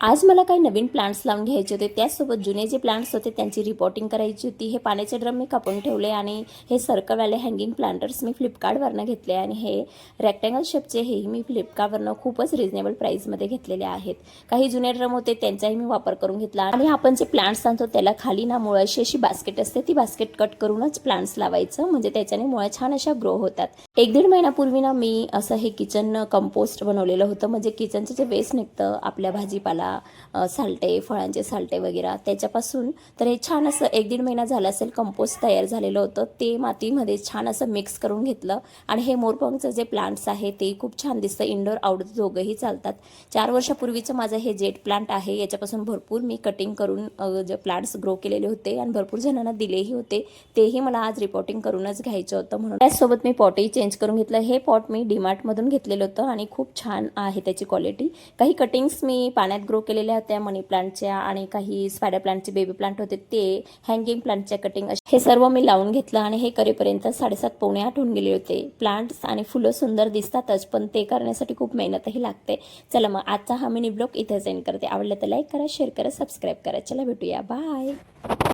आज मला काही नवीन प्लांट्स लावून घ्यायचे होते. त्याचसोबत जुने जे प्लांट्स होते त्यांची रिपोर्टिंग करायची होती. हे पाण्याचे ड्रम मी कापून ठेवले आणि हे सर्कलवाले हँगिंग प्लांटर्स मी फ्लिपकार्टवरनं घेतले आणि हे रेक्टँगल शेपचे हेही मी फ्लिपकार्टवरनं खूपच रिजनेबल प्राईसमध्ये घेतलेले आहेत. काही जुने ड्रम होते त्यांचाही मी वापर करून घेतला. आणि आपण जे प्लांट्स आणतो त्याला खाली ना मुळाशी अशी बास्केट असते. ती बास्केट कट करूनच प्लांट्स लावायचं. म्हणजे त्याच्याने मुळा छान अशा ग्रो होतात. एक दीड महिन्यापूर्वी ना मी असं हे किचन कंपोस्ट बनवलेलं होतं. म्हणजे किचनचं जे वेस्ट निघतं आपल्या भाजीपाला अ, सालटे फळांचे सालटे वगैरे. त्याच्यापासून तर हे छान असं एक दीड महिना झाला असेल कंपोस्ट तयार झालेलं होतं. ते मातीमध्ये छान असं मिक्स करून घेतलं. आणि हे मोरपंगचं जे प्लांट्स आहे ते खूप छान दिसतं. इंडोर आउटडोर दोघंही चालतात. चार वर्षापूर्वीचं माझं हे जेट प्लांट आहे. याच्यापासून भरपूर मी कटिंग करून जे प्लांट्स ग्रो केलेले होते आणि भरपूर जणांना दिलेही होते. तेही मला आज रिपोर्टिंग करूनच घ्यायचं होतं म्हणून. त्याचसोबत मी पॉटही चेंज करून घेतलं. हे पॉट मी डीमार्टमधून घेतलेलं होतं आणि खूप छान आहे त्याची क्वालिटी काही कटिंग्स मी पाण्यात ग्रो केलेल्या होत्या मनी प्लांटच्या आणि काही स्पायडर प्लांटचे बेबी प्लांट होते ते हँगिंग प्लांटच्या कटिंग हे सर्व मी लावून घेतलं आणि हे करेपर्यंत साडेसात पावणे आठ होऊन गेले होते. प्लांट्स आणि फुलं सुंदर दिसतातच पण ते करण्यासाठी खूप मेहनतही लागते. चला मग आजचा हा मिनी ब्लॉग इथे एंड करते. आवडलं तर लाईक करा शेअर करा सबस्क्राईब करा. चला भेटूया. बाय